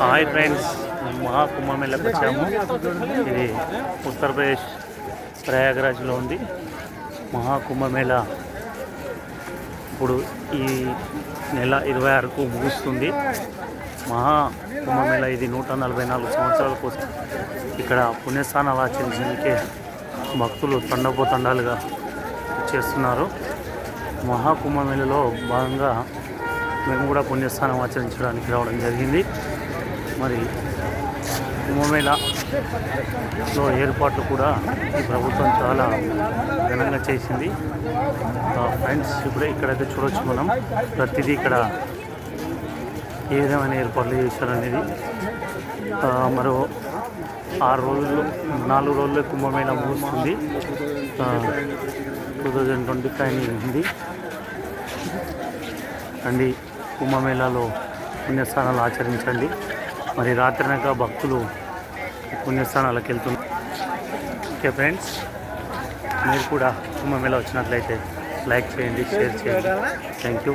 Hi friends మహా కుంభమేళకు వచ్చాము. ఇది ఉత్తరప్రదేశ్ ప్రయాగరాజ్లో ఉంది. మహా కుంభమేళ ఇప్పుడు ఈ నెల ఇరవై ఆరుకు ముగుస్తుంది. మహా కుంభమేళ ఇది నూట నలభై నాలుగు సంవత్సరాల కోసం ఇక్కడ పుణ్యస్థానాలు ఆచరించడానికి భక్తులు తండపోతండాలుగా చేస్తున్నారు. మహా కుంభమేళలో భాగంగా మేము కూడా పుణ్యస్థానం ఆచరించడానికి రావడం జరిగింది. మరి కుంభమేళలో ఏర్పాట్లు కూడా ఈ ప్రభుత్వం చాలా ఘనంగా చేసింది. ఫ్రెండ్స్ ఇప్పుడే ఇక్కడైతే చూడొచ్చు మనం ప్రతిదీ ఇక్కడ ఏ విధమైన ఏర్పాట్లు చేశారనేది. మరో ఆరు రోజులు నాలుగు రోజుల్లో కుంభమేళ ముగుస్తుంది. టూ థౌజండ్ ట్వంటీ ఫైవ్ ఉంది. రండి. కుంభమేళాలో పుణ్యస్థానాలు ఆచరించండి. మరి రాత్రినక భక్తులు పుణ్యస్థానాలకు వెళ్తున్నారు. ఓకే ఫ్రెండ్స్ మీరు కూడా కుంభమేళా వచ్చినట్లయితే లైక్ చేయండి షేర్ చేయండి. Thank you.